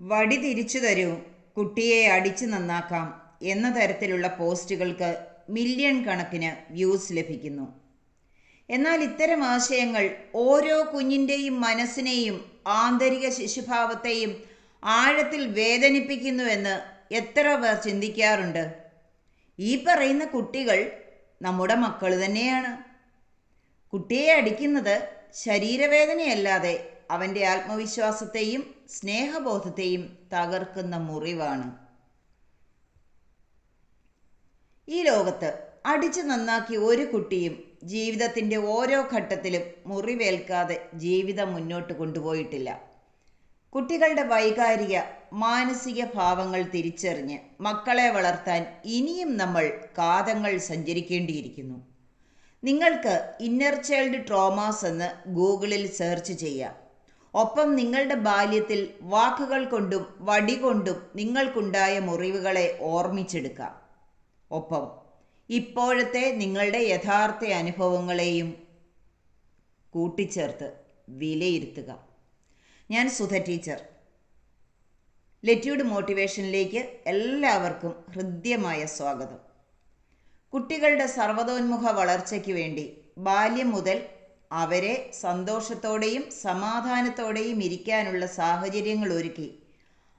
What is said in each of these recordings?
വടി തിരിച്ചു തരൂ കുട്ടിയെ അടിച്ചു നന്നാക്കാം എന്ന തരത്തിലുള്ള പോസ്റ്റുകൾക്ക് മില്യൺ കണക്കിന് വ്യൂസ് ലഭിക്കുന്നു. എന്നാൽ ഇത്തരം ആശയങ്ങൾ ഓരോ കുഞ്ഞിന്റെയും മനസ്സിനെയും ആന്തരിക ശിശുഭാവത്തെയും ആഴത്തിൽ വേദനിപ്പിക്കുന്നുവെന്ന് എത്ര പേർ ചിന്തിക്കാറുണ്ട്? ഈ പറയുന്ന കുട്ടികൾ നമ്മുടെ മക്കൾ തന്നെയാണ്. കുട്ടിയെ അടിക്കുന്നത് ശരീരവേദനയല്ലാതെ അവന്റെ ആത്മവിശ്വാസത്തെയും സ്നേഹബോധത്തെയും തകർക്കുന്ന മുറിവാണ്. ഈ ലോകത്ത് അടിച്ചു നന്നാക്കി ഒരു കുട്ടിയും ജീവിതത്തിന്റെ ഓരോ ഘട്ടത്തിലും മുറിവേൽക്കാതെ ജീവിതം മുന്നോട്ട് കൊണ്ടുപോയിട്ടില്ല. കുട്ടികളുടെ വൈകാരിക മാനസിക ഭാവങ്ങൾ തിരിച്ചറിഞ്ഞ് മക്കളെ വളർത്താൻ ഇനിയും നമ്മൾ കാതങ്ങൾ സഞ്ചരിക്കേണ്ടിയിരിക്കുന്നു. നിങ്ങൾക്ക് ഇന്നർ ചൈൽഡ് ട്രോമാസ് എന്ന് ഗൂഗിളിൽ സെർച്ച് ചെയ്യാം. ഒപ്പം നിങ്ങളുടെ ബാല്യത്തിൽ വാക്കുകൾ കൊണ്ടും വടി കൊണ്ടും നിങ്ങൾക്കുണ്ടായ മുറിവുകളെ ഓർമ്മിച്ചെടുക്കാം. ഒപ്പം ഇപ്പോഴത്തെ നിങ്ങളുടെ യഥാർത്ഥ അനുഭവങ്ങളെയും കൂട്ടിച്ചേർത്ത് വിലയിരുത്തുക. ഞാൻ സുധ ടീച്ചർ. ലെറ്റ്യൂഡ് മോട്ടിവേഷനിലേക്ക് എല്ലാവർക്കും ഹൃദ്യമായ സ്വാഗതം. കുട്ടികളുടെ സർവതോന്മുഖ വളർച്ചയ്ക്ക് വേണ്ടി ബാല്യം മുതൽ അവരെ സന്തോഷത്തോടെയും സമാധാനത്തോടെയും ഇരിക്കാനുള്ള സാഹചര്യങ്ങൾ ഒരുക്കി.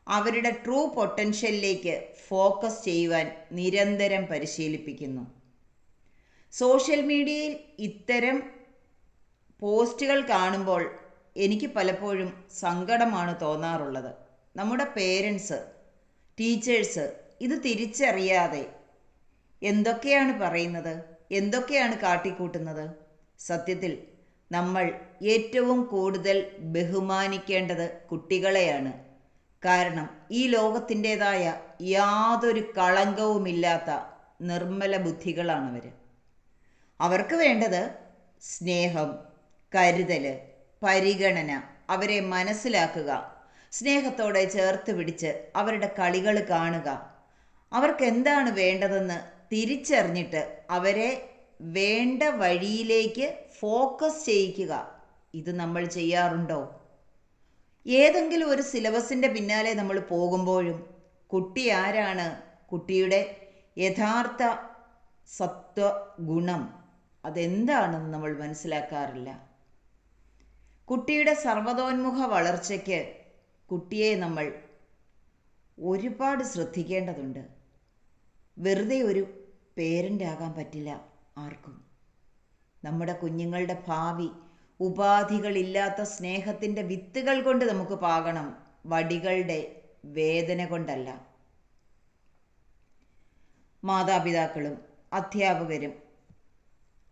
അവരുടെ ട്രൂ പൊട്ടൻഷ്യലിലേക്ക് ഫോക്കസ് ചെയ്യുവാൻ നിരന്തരം പരിശീലിപ്പിക്കുന്നു. സോഷ്യൽ മീഡിയയിൽ ഇത്തരം പോസ്റ്റുകൾ കാണുമ്പോൾ എനിക്ക് പലപ്പോഴും സങ്കടമാണ് തോന്നാറുള്ളത്. നമ്മുടെ പേരൻസ് ടീച്ചേഴ്സ് ഇത് തിരിച്ചറിയാതെ എന്തൊക്കെയാണ് പറയുന്നത്? എന്തൊക്കെയാണ് കാട്ടിക്കൂട്ടുന്നത്? സത്യത്തിൽ നമ്മൾ ഏറ്റവും കൂടുതൽ ബഹുമാനിക്കേണ്ടത് കുട്ടികളെയാണ്. കാരണം ഈ ലോകത്തിന്റെതായ യാതൊരു കളങ്കവുമില്ലാത്ത നിർമ്മല ബുദ്ധികളാണവർ അവർക്ക് വേണ്ടത് സ്നേഹം കരുതൽ പരിഗണന അവരെ മനസ്സിലാക്കുക സ്നേഹത്തോടെ ചേർത്ത് പിടിച്ച് അവരുടെ കളികൾ കാണുക. അവർക്ക് എന്താണ് വേണ്ടതെന്ന് തിരിച്ചറിഞ്ഞിട്ട് അവരെ വേണ്ട വഴിയിലേക്ക് ഫോക്കസ് ചെയ്യിക്കുക. ഇത് നമ്മൾ ചെയ്യാറുണ്ടോ? ഏതെങ്കിലും ഒരു സിലബസിന്റെ പിന്നാലെ നമ്മൾ പോകുമ്പോഴും കുട്ടി ആരാണ്? കുട്ടിയുടെ യഥാർത്ഥ സത്വ ഗുണം അതെന്താണെന്ന് നമ്മൾ മനസ്സിലാക്കാറില്ല. കുട്ടിയുടെ സർവതോന്മുഖ വളർച്ചയ്ക്ക് കുട്ടിയെ നമ്മൾ ഒരുപാട് ശ്രദ്ധിക്കേണ്ടതുണ്ട്. വെറുതെ ഒരു പേരന്റ് ആകാൻ പറ്റില്ല. ആർക്കും. നമ്മുടെ കുഞ്ഞുങ്ങളുടെ ഭാവി ഉപാധികളില്ലാത്ത സ്നേഹത്തിന്റെ വിത്തുകൾ കൊണ്ട് നമുക്ക് പാകണം വടികളുടെ വേദന കൊണ്ടല്ല. മാതാപിതാക്കളും അധ്യാപകരും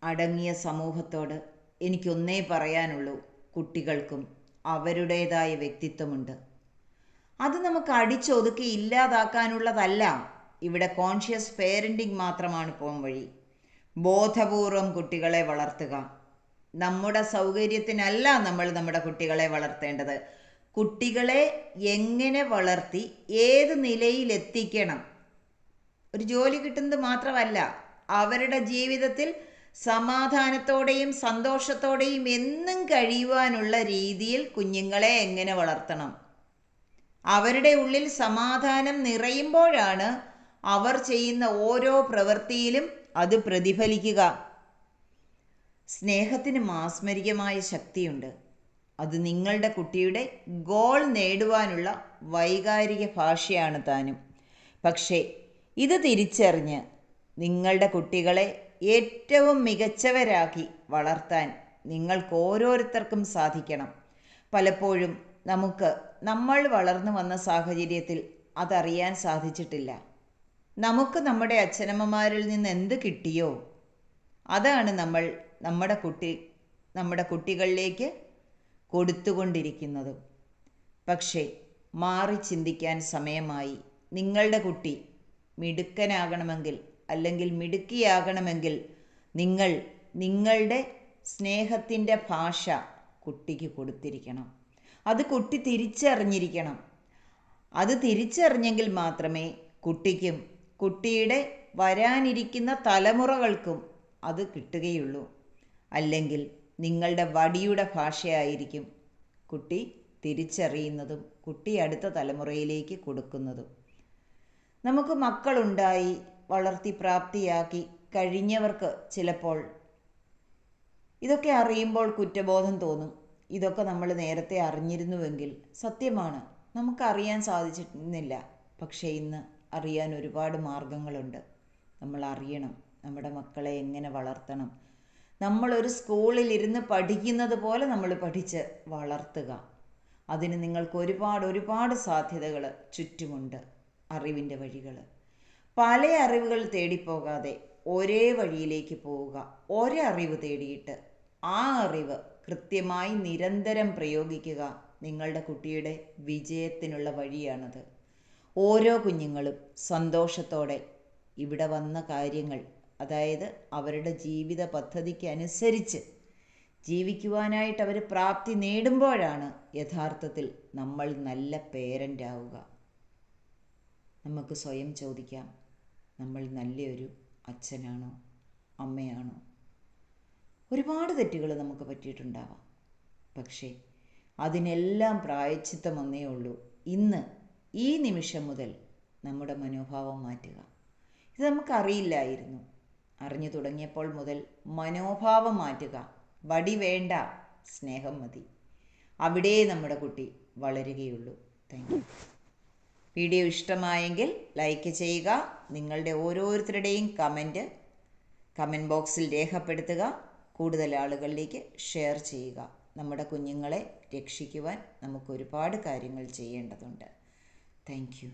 അടങ്ങിയ സമൂഹത്തോട് എനിക്കൊന്നേ പറയാനുള്ളൂ കുട്ടികൾക്കും അവരുടേതായ വ്യക്തിത്വമുണ്ട്. അത് നമുക്ക് അടിച്ചൊതുക്കി ഇല്ലാതാക്കാനുള്ളതല്ല. ഇവിടെ കോൺഷ്യസ് പേരന്റിങ് മാത്രമാണ് പോം വഴി ബോധപൂർവം കുട്ടികളെ വളർത്തുക. നമ്മുടെ സൗകര്യത്തിനല്ല നമ്മൾ നമ്മുടെ കുട്ടികളെ വളർത്തേണ്ടത്. കുട്ടികളെ എങ്ങനെ വളർത്തി ഏത് നിലയിലെത്തിക്കണം? ഒരു ജോലി കിട്ടുന്നത് മാത്രമല്ല അവരുടെ ജീവിതത്തിൽ സമാധാനത്തോടെയും സന്തോഷത്തോടെയും എന്നും കഴിയുവാനുള്ള രീതിയിൽ കുഞ്ഞുങ്ങളെ എങ്ങനെ വളർത്തണം? അവരുടെ ഉള്ളിൽ സമാധാനം നിറയുമ്പോഴാണ് അവർ ചെയ്യുന്ന ഓരോ പ്രവൃത്തിയിലും അത് പ്രതിഫലിക്കുക. സ്നേഹത്തിന് മാസ്മരികമായ ശക്തിയുണ്ട്. അത് നിങ്ങളുടെ കുട്ടിയുടെ ഗോൾ നേടുവാനുള്ള വൈകാരിക ഭാഷയാണ് താനും. പക്ഷേ ഇത് തിരിച്ചറിഞ്ഞ് നിങ്ങളുടെ കുട്ടികളെ ഏറ്റവും മികച്ചവരാക്കി വളർത്താൻ നിങ്ങൾക്ക് ഓരോരുത്തർക്കും സാധിക്കണം. പലപ്പോഴും നമുക്ക് നമ്മൾ വളർന്നു വന്ന സാഹചര്യത്തിൽ അതറിയാൻ സാധിച്ചിട്ടില്ല. നമുക്ക് നമ്മുടെ അച്ഛനമ്മമാരിൽ നിന്ന് എന്ത് കിട്ടിയോ അതാണ് നമ്മൾ നമ്മുടെ കുട്ടി നമ്മുടെ കുട്ടികളിലേക്ക് കൊടുത്തുകൊണ്ടിരിക്കുന്നത്. പക്ഷേ മാറി ചിന്തിക്കാൻ സമയമായി. നിങ്ങളുടെ കുട്ടി മിടുക്കനാകണമെങ്കിൽ അല്ലെങ്കിൽ മിടുക്കിയാകണമെങ്കിൽ നിങ്ങൾ നിങ്ങളുടെ സ്നേഹത്തിന്റെ ഭാഷ കുട്ടിക്ക് കൊടുത്തിരിക്കണം. അത് കുട്ടി തിരിച്ചറിഞ്ഞിരിക്കണം. അത് തിരിച്ചറിഞ്ഞെങ്കിൽ മാത്രമേ കുട്ടിക്കും കുട്ടിയുടെ വരാനിരിക്കുന്ന തലമുറകൾക്കും അത് കിട്ടുകയുള്ളൂ. അല്ലെങ്കിൽ നിങ്ങളുടെ വടിയുടെ ഭാഷയായിരിക്കും കുട്ടി തിരിച്ചറിയുന്നതും കുട്ടി അടുത്ത തലമുറയിലേക്ക് കൊടുക്കുന്നതും. നമുക്ക് മക്കളുണ്ടായി വളർത്തി പ്രാപ്തിയാക്കി കഴിഞ്ഞവർക്ക് ചിലപ്പോൾ ഇതൊക്കെ അറിയുമ്പോൾ കുറ്റബോധം തോന്നും. ഇതൊക്കെ നമ്മൾ നേരത്തെ അറിഞ്ഞിരുന്നുവെങ്കിൽ സത്യമാണ്. നമുക്കറിയാൻ സാധിച്ചിരുന്നില്ല. പക്ഷേ ഇന്ന് അറിയാൻ ഒരുപാട് മാർഗങ്ങളുണ്ട്. നമ്മൾ അറിയണം നമ്മുടെ മക്കളെ എങ്ങനെ വളർത്തണം. നമ്മളൊരു സ്കൂളിൽ ഇരുന്ന് പഠിക്കുന്നത് പോലെ നമ്മൾ പഠിച്ച് വളർത്തുക. അതിന് നിങ്ങൾക്ക് ഒരുപാട് ഒരുപാട് സാധ്യതകൾ ചുറ്റുമുണ്ട് അറിവിന്റെ വഴികൾ പല അറിവുകൾ തേടിപ്പോകാതെ ഒരേ വഴിയിലേക്ക് പോവുക. ഒരറിവ് തേടിയിട്ട് ആ അറിവ് കൃത്യമായി നിരന്തരം പ്രയോഗിക്കുക നിങ്ങളുടെ കുട്ടിയുടെ വിജയത്തിനുള്ള വഴിയാണത്. ഓരോ കുഞ്ഞുങ്ങളും സന്തോഷത്തോടെ ഇവിടെ വന്ന കാര്യങ്ങൾ അതായത് അവരുടെ ജീവിത പദ്ധതിക്ക് അനുസരിച്ച് ജീവിക്കുവാനായിട്ട് അവർ പ്രാപ്തി നേടുമ്പോഴാണ് യഥാർത്ഥത്തിൽ നമ്മൾ നല്ല പേരന്റ് ആവുക നമുക്ക് സ്വയം ചോദിക്കാം നമ്മൾ നല്ലൊരു അച്ഛനാണോ അമ്മയാണോ? ഒരുപാട് തെറ്റുകൾ നമുക്ക് പറ്റിയിട്ടുണ്ടാവാം. പക്ഷേ അതിനെല്ലാം പ്രായച്ചിത്തം ഒന്നേ ഉള്ളൂ. ഇന്ന് ഈ നിമിഷം മുതൽ നമ്മുടെ മനോഭാവം മാറ്റുക. ഇത് നമുക്കറിയില്ലായിരുന്നു. അറിഞ്ഞു തുടങ്ങിയപ്പോൾ മുതൽ മനോഭാവം മാറ്റുക. വടി വേണ്ട സ്നേഹം മതി. അവിടെ നമ്മുടെ കുട്ടി വളരുകയുള്ളൂ. താങ്ക് വീഡിയോ ഇഷ്ടമായെങ്കിൽ ലൈക്ക് ചെയ്യുക. നിങ്ങളുടെ ഓരോരുത്തരുടെയും കമന്റ് കമന്റ് ബോക്സിൽ രേഖപ്പെടുത്തുക. കൂടുതൽ ആളുകളിലേക്ക് ഷെയർ ചെയ്യുക. നമ്മുടെ കുഞ്ഞുങ്ങളെ രക്ഷിക്കുവാൻ നമുക്ക് ഒരുപാട് കാര്യങ്ങൾ ചെയ്യേണ്ടതുണ്ട്. Thank you